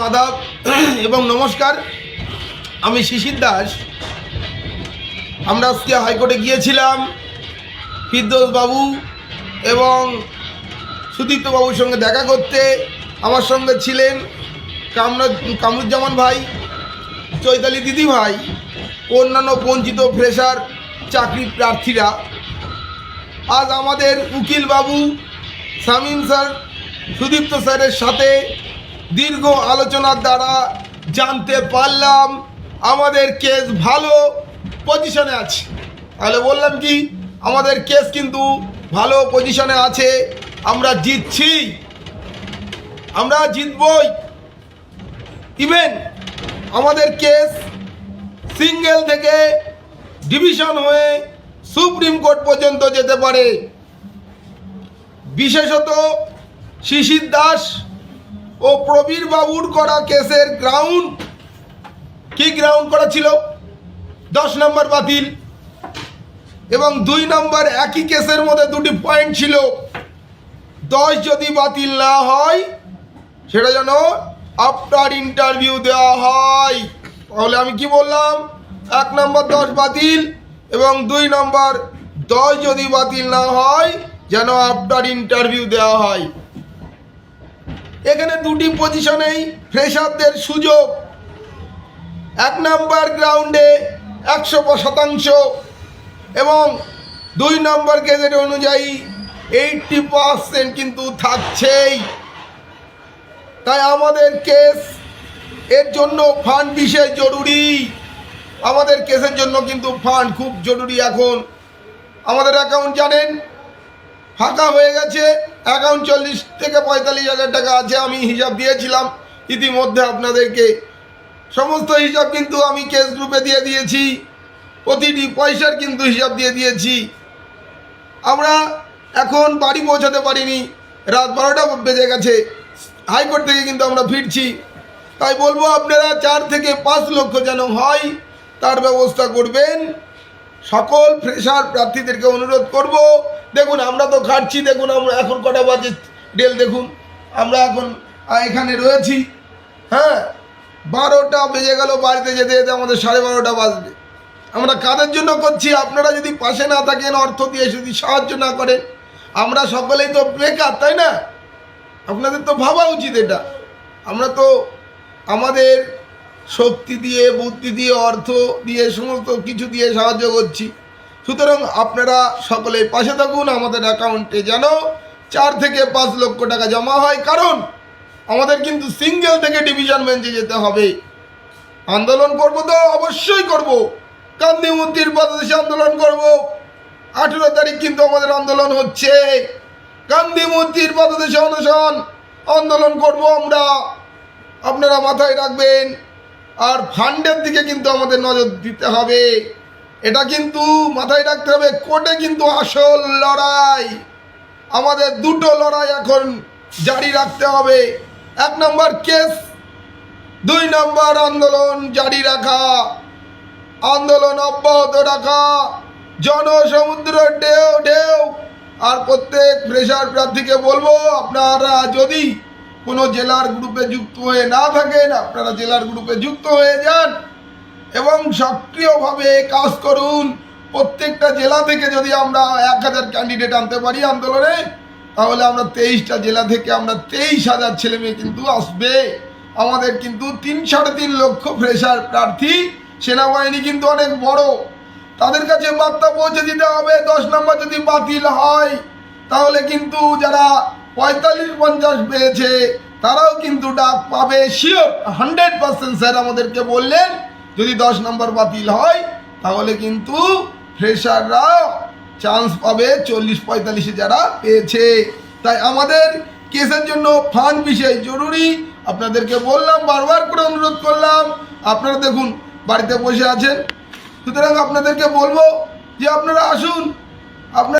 আদাব এবং নমস্কার। আমি শিশির দাস। আমরা আজকে হাইকোর্টে গিয়েছিলাম ফিরদোস বাবু এবং সুদীপ্ত বাবুর সঙ্গে দেখা করতে। আমার সঙ্গে ছিলেন কামরা কামরুজ্জামান ভাই, চৈতালি দিদি ভাই, অন্যান্য বঞ্চিত ফ্রেশার চাকরি প্রার্থীরা। আজ আমাদের উকিল বাবু, শামীম স্যার, সুদীপ্ত স্যারের সাথে দীর্ঘ আলোচনার দ্বারা জানতে পারলাম আমাদের কেস ভালো পজিশনে আছে। তাহলে বললাম কি, আমাদের কেস কিন্তু ভালো পজিশনে আছে, আমরা জিতছি। আমরা জিতবই। ইভেন আমাদের কেস সিঙ্গেল থেকে ডিভিশন হয়ে সুপ্রিম কোর্ট পর্যন্ত যেতে পারে। বিশেষত শিশির দাস ও প্রবীর বাবুর করা কেসের গ্রাউন্ড কি গ্রাউন্ড করা ছিল? দশ নম্বর বাতিল। এবং দুই নম্বর একই কেসের মধ্যে দুটি পয়েন্ট ছিল। দশ যদি বাতিল না হয়, সেটা যেন আফটার ইন্টারভিউ দেওয়া হয়। তাহলে আমি কি বললাম? এক নম্বর দশ বাতিল এবং দুই নম্বর দশ যদি বাতিল না হয়, যেন আফটার ইন্টারভিউ দেওয়া হয়। এখানে দুটি পজিশনেই ফ্রেশারদের সুযোগ। এক নম্বর গ্রাউন্ডে একশো শতাংশ এবং দুই নম্বর গেজেট অনুযায়ী এইটটি পার্সেন্ট কিন্তু থাকছেই। তাই আমাদের কেস এর জন্য ফান্ড বিশেষ জরুরি। আমাদের কেসের জন্য কিন্তু ফান্ড খুব জরুরি এখন। আমাদের অ্যাকাউন্ট জানেন, ফাঁকা হয়ে গেছে। অ্যাকাউন্ট চল্লিশ থেকে পঁয়তাল্লিশ হাজার টাকা আছে, আমি হিসাব দিয়েছিলাম। ইতিমধ্যে আপনাদেরকে সমস্ত হিসাব কিন্তু আমি কেস গ্রুপে দিয়ে দিয়েছি। প্রতিটি পয়সার কিন্তু হিসাব দিয়ে দিয়েছি। আমরা এখন বাড়ি পৌঁছাতে পারিনি। রাত বারোটা বেজে গেছে। হাইকোর্ট থেকে কিন্তু আমরা ফিরছি। তাই বলব আপনারা চার থেকে পাঁচ লক্ষ যেন হয়, তার ব্যবস্থা করবেন। সকল ফ্রেশার প্রার্থীদেরকে অনুরোধ করব দেখুন, আমরা তো খাটছি দেখুন, আমরা এখন কটা বাজে ডেল দেখুন। আমরা এখন এখানে রয়েছি। হ্যাঁ বারোটা বেজে গেল, বাড়িতে যেতে যেতে আমাদের সাড়ে বারোটা বাজবে। আমরা কাদের জন্য করছি? আপনারা যদি পাশে না থাকেন, অর্থ দিয়ে যদি সাহায্য না করেন, আমরা সকলেই তো বেকার, তাই না? আপনাদের তো ভাবা উচিত এটা। আমরা তো আমাদের শক্তি দিয়ে, বুদ্ধি দিয়ে, অর্থ দিয়ে, সমস্ত কিছু দিয়ে সাহায্য করছি। সুতরাং আপনারা সকলে পাশে থাকুন, আমাদের অ্যাকাউন্টে যেন চার থেকে পাঁচ লক্ষ টাকা জমা হয়, কারণ আমাদের কিন্তু সিঙ্গেল থেকে ডিভিশন বেঞ্চে যেতে হবে। আন্দোলন করব তো অবশ্যই করব। গান্ধী মূর্তির পদদেশে আন্দোলন করব। আঠেরো তারিখ কিন্তু আমাদের আন্দোলন হচ্ছে। গান্ধী মূর্তির পদদেশে অনশন, আন্দোলন করব আমরা। আপনারা মাথায় রাখবেন, আর ফান্ডের দিকে কিন্তু আমাদের নজর দিতে হবে। এটা কিন্তু মাথায় রাখতে হবে, কোর্টে কিন্তু আসল লড়াই। আমাদের দুটো লড়াই এখন জারি রাখতে হবে। এক নম্বর কেস, দুই নম্বর আন্দোলন জারি রাখা। আন্দোলন অব্যাহত রাখা জনসমুদ্র ঢেউ ঢেউ। আর প্রত্যেক প্রেশার প্রার্থীকে বলব, আপনারা যদি কোনো জেলার গ্রুপে যুক্ত হয়ে না থাকেন, আপনারা জেলার গ্রুপে যুক্ত হয়ে যান। এবং সক্রিয়ভাবে কাজ করুন। প্রত্যেকটা জেলা থেকে যদি আমরা এক হাজার ক্যান্ডিডেট আনতে পারি আন্দোলনে, তাহলে আমরা তেইশটা জেলা থেকে আমরা তেইশ হাজার ছেলে মেয়ে কিন্তু আসবে। আমাদের কিন্তু তিন, সাড়ে তিন লক্ষ ফ্রেশার প্রার্থী। সেনাবাহিনী কিন্তু অনেক বড়। তাদের কাছে বার্তা পৌঁছে দিতে হবে, দশ নম্বর যদি বাতিল হয়, তাহলে কিন্তু যারা পঁয়তাল্লিশ, পঞ্চাশ পেয়েছে, তারাও কিন্তু ডাক পাবে। শিওর হান্ড্রেড পার্সেন্ট স্যার আমাদেরকে বললেন। যদি দশ নম্বর বাতিল হয়, তাহলে কিন্তু ফ্রেশাররা চান্স পাবে চল্লিশ পঁয়তাল্লিশে যারা পেয়েছে। তাই আমাদের কেসের জন্য ফান্ড বিষয় জরুরি। আপনাদেরকে বললাম, বারবার করে অনুরোধ করলাম। আপনারা দেখুন, বাড়িতে বসে আছেন। সুতরাং আপনাদেরকে বলব যে আপনারা আসুন। আপনার